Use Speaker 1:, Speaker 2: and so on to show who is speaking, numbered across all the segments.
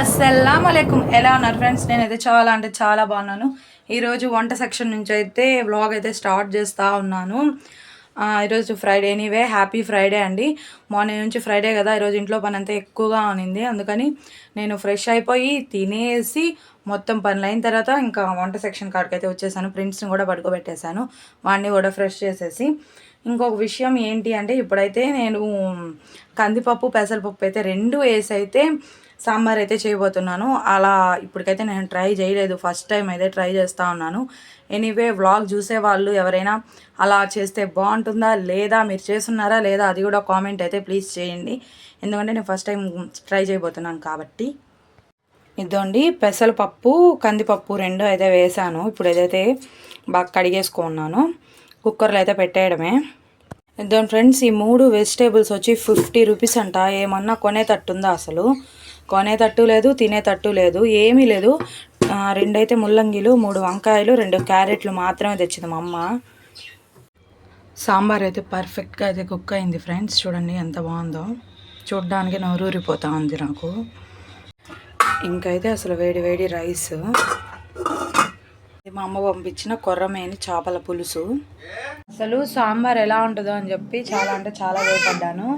Speaker 1: అస్సలం అలైకుమ్. ఎలా ఉన్నారు ఫ్రెండ్స్? నేనైతే చాలా అంటే చాలా బాగున్నాను. ఈరోజు వంట సెక్షన్ నుంచి అయితే వ్లాగ్ అయితే స్టార్ట్ చేస్తూ ఉన్నాను. ఈరోజు ఫ్రైడే ఎనీవే. హ్యాపీ ఫ్రైడే అండి. మార్నింగ్ నుంచి ఫ్రైడే కదా. ఈరోజు ఇంట్లో పని అంతా ఎక్కువగా ఉన్నింది. అందుకని నేను ఫ్రెష్ అయిపోయి తినేసి మొత్తం పనులు అయిన తర్వాత ఇంకా వంట సెక్షన్ కాడికి అయితే వచ్చేసాను. ప్రింట్స్ని కూడా పడుకోబెట్టేశాను. వాడిని కూడా ఫ్రెష్ చేసేసి. ఇంకొక విషయం ఏంటి అంటే ఇప్పుడైతే నేను కందిపప్పు పెసరపప్పు అయితే రెండు వేసి అయితే సాంబార్ అయితే చేయబోతున్నాను. అలా ఇప్పటికైతే నేను ట్రై చేయలేదు. ఫస్ట్ టైం అయితే ట్రై చేస్తూ ఉన్నాను. ఎనీవే వ్లాగ్ చూసే వాళ్ళు ఎవరైనా అలా చేస్తే బాగుంటుందా? లేదా? మీరు చేస్తున్నారా? లేదా? అది కూడా కామెంట్ అయితే ప్లీజ్ చేయండి. ఎందుకంటే నేను ఫస్ట్ టైం ట్రై చేయబోతున్నాను కాబట్టి. ఇదండి పెసరపప్పు కందిపప్పు రెండు అయితే వేసాను. ఇప్పుడు ఏదైతే బాగా కడిగేసుకున్నాను కుక్కర్లో అయితే పెట్టేయడమే. ఇద్దాం ఫ్రెండ్స్ ఈ మూడు వెజిటేబుల్స్ వచ్చి ఫిఫ్టీ రూపీస్ అంట. ఏమన్నా కొనేటట్టుందా అసలు? కొనేటట్టు లేదు తినేటట్టు లేదు ఏమీ లేదు. రెండైతే ముల్లంగిలు మూడు వంకాయలు రెండు క్యారెట్లు మాత్రమే తెచ్చింది మా అమ్మ. సాంబార్ అయితే పర్ఫెక్ట్గా అయితే కుక్ అయింది ఫ్రెండ్స్. చూడండి ఎంత బాగుందో. చూడ్డానికి నోరూరిపోతా ఉంది నాకు. ఇంకైతే అసలు వేడి వేడి రైస్. ఇది మా అమ్మ పంపించిన కొర్రమేని చేపల పులుసు. అసలు సాంబార్ ఎలా ఉంటుందో అని చెప్పి చాలా అంటే చాలా భయపడ్డాను.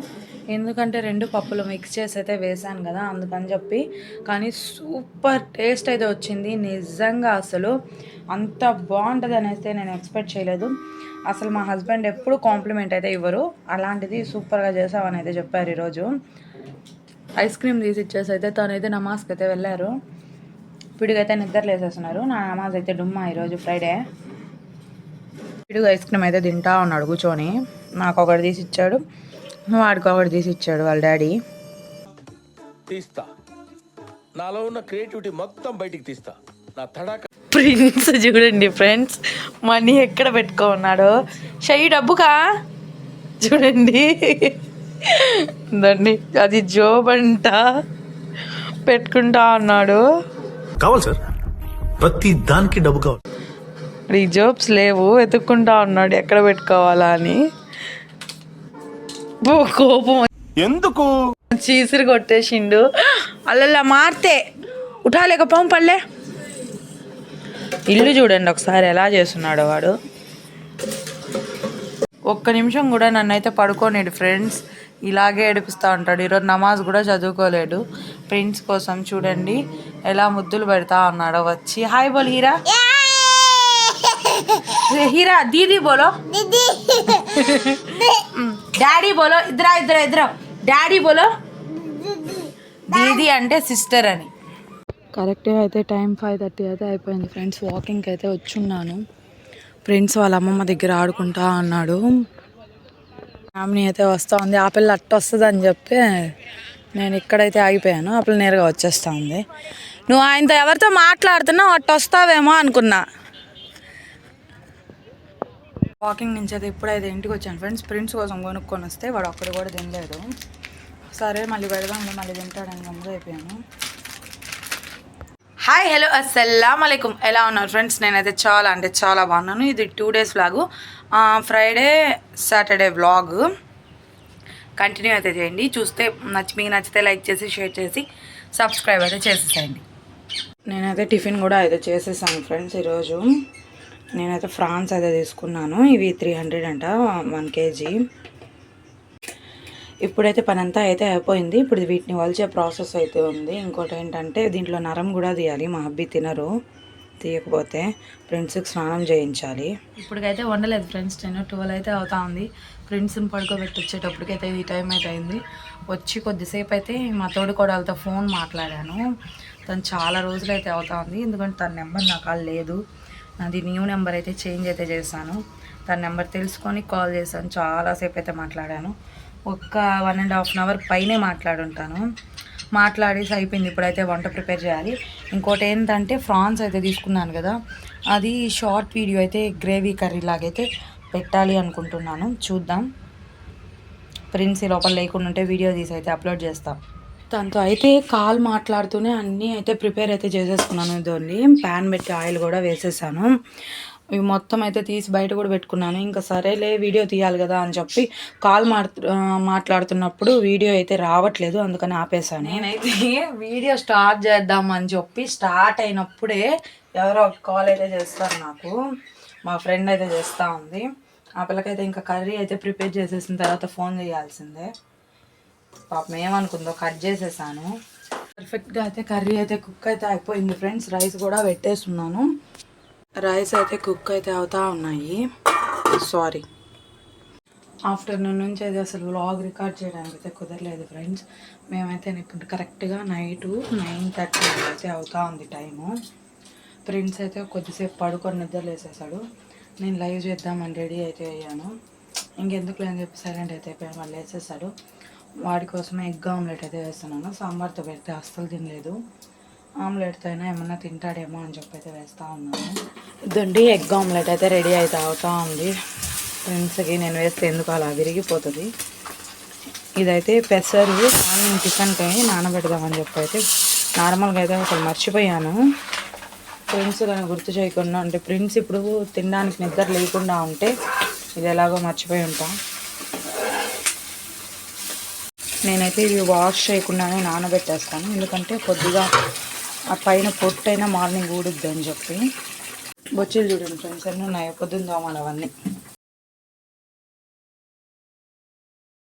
Speaker 1: ఎందుకంటే రెండు పప్పులు మిక్స్ చేసి అయితే వేసాను కదా అందుకని చెప్పి. కానీ సూపర్ టేస్ట్ అయితే వచ్చింది. నిజంగా అసలు అంత బాగుంటుంది అనేస్తే నేను ఎక్స్పెక్ట్ చేయలేదు. అసలు మా హస్బెండ్ ఎప్పుడు కాంప్లిమెంట్ అయితే ఇవ్వరు. అలాంటిది సూపర్గా చేసావని అయితే చెప్పారు ఈరోజు. ఐస్ క్రీమ్ తీసి ఇచ్చేసి అయితే తనైతే నమాజ్కి అయితే వెళ్ళారు. పిడుగైతే నిద్ర లేసేస్తున్నారు. నా నమాజ్ అయితే డుమ్మా ఈరోజు ఫ్రైడే. పిడుగు ఐస్ క్రీమ్ అయితే తింటా ఉన్నాడు కూర్చొని. నాకు ఒకటి తీసి ఇచ్చాడు. వాడికి ఒకటి తీసి ఇచ్చాడు వాళ్ళ డాడీ.
Speaker 2: తీస్తా. నాలో ఉన్న క్రియేటివిటీ మొత్తం బయటికి తీస్తా. నా తడాక
Speaker 1: ప్రిన్స్ చూడండి ఫ్రెండ్స్ మనీ ఎక్కడ పెట్టుకో ఉన్నాడు. షై డబ్బుకా చూడండి. దండి అది జోబ్ అంట. పెట్టుకుంటా ఉన్నాడు.
Speaker 3: కావాలి సార్. ప్రతి దానికి డబ్బు కావాలి.
Speaker 1: ఈ జోబ్స్ లేవు వెతుక్కుంటా ఉన్నాడు ఎక్కడ పెట్టుకోవాలా అని. ఓ, కోపం
Speaker 2: ఎందుకు?
Speaker 1: చీసిరి కొట్టేసిండు. అల్లల్లా మారితే. ఉఠాలేక పాము పల్లె. ఇల్లు చూడండి ఒకసారి ఎలా చేస్తున్నాడు వాడు. ఒక్క నిమిషం కూడా నన్ను అయితే పడుకోనేడు ఫ్రెండ్స్ ఇలాగే ఏడిపిస్తూ ఉంటాడు. ఈరోజు నమాజ్ కూడా చదువుకోలేడు. ఫ్రెండ్స్ కోసం చూడండి ఎలా ముద్దులు పెడతా ఉన్నాడో వచ్చి. హాయ్ బోల్ హీరా. హీరా దీదీ బోలో. డాడీ బోలో. ఇద్దరా ఇద్దరా ఇద్దరా. డాడీ బోలో. దీది అంటే సిస్టర్ అని. కరెక్ట్గా అయితే టైం ఫైవ్ థర్టీ అయితే అయిపోయింది ఫ్రెండ్స్. వాకింగ్కి అయితే వచ్చున్నాను. ఫ్రెండ్స్ వాళ్ళ అమ్మమ్మ దగ్గర ఆడుకుంటా అన్నాడు. ఆమెని అయితే వస్తూ ఉంది ఆ పిల్ల అట్ట వస్తుంది అని చెప్పి నేను ఇక్కడైతే ఆగిపోయాను. ఆ పిల్ల నేరుగా వచ్చేస్తా ఉంది నువ్వు ఆయనతో ఎవరితో మాట్లాడుతున్నావు? అట్ట వస్తావేమో అనుకున్నా. వాకింగ్ నుంచి అయితే ఇప్పుడైతే ఇంటికి వచ్చాను ఫ్రెండ్స్. ప్రింట్స్ కోసం కొనుక్కొని వస్తే వాడు ఒక్కడు కూడా తినలేదు. సరే మళ్ళీ పెడదాం మళ్ళీ తింటాడని గమ్ముగా అయిపోయాను. హాయ్ హలో అస్సలం అలైకుమ్ ఎలా ఉన్నారు ఫ్రెండ్స్ నేనైతే చాలా అంటే చాలా బాగున్నాను. ఇది two days vlog Friday Saturday vlog continue అయితే చేయండి. చూస్తే నచ్చి మీకు నచ్చితే లైక్ చేసి షేర్ చేసి సబ్స్క్రైబ్ అయితే చేసేసేయండి. నేనైతే టిఫిన్ కూడా అయితే చేసేసాను ఫ్రెండ్స్ ఈరోజు. నేనైతే ఫ్రాన్స్ అయితే తీసుకున్నాను. ఇవి త్రీ హండ్రెడ్ అంట వన్ కేజీ ఇప్పుడైతే పని అంతా అయితే అయిపోయింది. ఇప్పుడు వీటిని వలిచే ప్రాసెస్ అయితే ఉంది. ఇంకోటి ఏంటంటే దీంట్లో నరం కూడా తీయాలి. మా అబ్బి తినరు. తీయకపోతే ఫ్రెండ్స్కి స్నానం చేయించాలి. ఇప్పటికైతే వండలేదు ఫ్రెండ్స్. నేను ట్వెల్వ్ అయితే అవుతా ఉంది. ఫ్రెండ్స్ని పడుకోబెట్టి వచ్చేటప్పటికైతే ఈ టైం అయితే అయింది. వచ్చి కొద్దిసేపు అయితే మా తోడు కోడలతో ఫోన్ మాట్లాడాను. తను చాలా రోజులు అయితే అవుతా ఉంది. ఎందుకంటే తన నెంబర్ నాకు కాల్ లేదు. నాది న్యూ నెంబర్ అయితే చేంజ్ అయితే చేశాను. తన నెంబర్ తెలుసుకొని కాల్ చేశాను. చాలాసేపు అయితే మాట్లాడాను. ఒక్క one and half an hour పైనే మాట్లాడుంటాను. మాట్లాడేసి అయిపోయింది. ఇప్పుడైతే వంట ప్రిపేర్ చేయాలి. ఇంకోటి ఏంటంటే ఫ్రాన్స్ అయితే తీసుకున్నాను కదా అది షార్ట్ వీడియో అయితే గ్రేవీ కర్రీ లాగైతే పెట్టాలి అనుకుంటున్నాను. చూద్దాం. ప్రిన్స్ ఈ లోపల లేకుండా ఉంటే వీడియో తీసి అయితే అప్లోడ్ చేస్తాం. దాంతో అయితే కాల్ మాట్లాడుతూనే అన్నీ అయితే ప్రిపేర్ అయితే చేసేసుకున్నాను. ఇదండి ప్యాన్ పెట్టి ఆయిల్ కూడా వేసేసాను. ఇవి మొత్తం అయితే తీసి బయట కూడా పెట్టుకున్నాను. ఇంకా సరేలే వీడియో తీయాలి కదా అని చెప్పి కాల్ మాట్లాడుతున్నప్పుడు వీడియో అయితే రావట్లేదు అందుకని ఆపేసాను నేనైతే వీడియో స్టార్ట్ చేద్దాం అని చెప్పి స్టార్ట్ అయినప్పుడే ఎవరో ఒక కాల్ అయితే చేస్తారు నాకు. మా ఫ్రెండ్ అయితే చేస్తూ ఉంది. ఆ పిల్లకైతే ఇంకా కర్రీ అయితే ప్రిపేర్ చేసేసిన తర్వాత ఫోన్ చేయాల్సిందే. పాపం ఏమనుకుందో కట్ చేసేసాను. పర్ఫెక్ట్గా అయితే కర్రీ అయితే కుక్ అయితే అయిపోయింది ఫ్రెండ్స్. రైస్ కూడా పెట్టేస్తున్నాను. రైస్ అయితే కుక్ అయితే అవుతా ఉన్నాయి. సారీ ఆఫ్టర్నూన్ నుంచి అయితే అసలు వ్లాగ్ రికార్డ్ చేయడానికి అయితే కుదరలేదు ఫ్రెండ్స్ మేమైతే ఇప్పుడు కరెక్ట్గా నైట్ నైన్ థర్టీ అయితే అవుతా ఉంది టైము ఫ్రెండ్స్ అయితే కొద్దిసేపు పడుకొని నిద్ర లేసేసాడు నేను లైవ్ చేద్దామని రెడీ అయితే అయ్యాను. ఇంకెందుకు లేని చెప్పి సైలెంట్ అయితే అయిపోయాను. వాళ్ళు వేసేసాడు వాడి కోసమే ఎగ్ ఆమ్లెట్ అయితే వేస్తున్నాను. సాంబార్తో పెడితే అస్సలు తినలేదు. ఆమ్లెట్తో అయినా ఏమన్నా తింటాడేమో అని చెప్పి అయితే వేస్తూ ఉన్నాను. ఇదండి ఎగ్ ఆమ్లెట్ అయితే రెడీ అయితే అవుతూ ఉంది. ఫ్రెండ్స్కి నేను వేస్తే ఎందుకు అలా విరిగిపోతుంది? ఇదైతే పెసరు మార్నింగ్ టిఫిన్కి నానబెడదామని చెప్పి అయితే నార్మల్గా అయితే అసలు మర్చిపోయాను. ఫ్రెండ్స్ కానీ గుర్తు చేయకుండా అంటే ప్రిన్స్ ఇప్పుడు తినడానికి నిద్ర లేకుండా ఉంటే ఇది ఎలాగో మర్చిపోయి ఉంటాం. నేనైతే ఇవి వాష్ చేయకుండానే నానబెట్టేస్తాను. ఎందుకంటే కొద్దిగా ఆ పైన పొట్టైనా మార్నింగ్ ఊడుద్ది అని చెప్పి. బొచ్చులు చూడండి ఫ్రెండ్స్ అన్నీ ఉన్నాయి పొద్దున్న దోమలు అవన్నీ.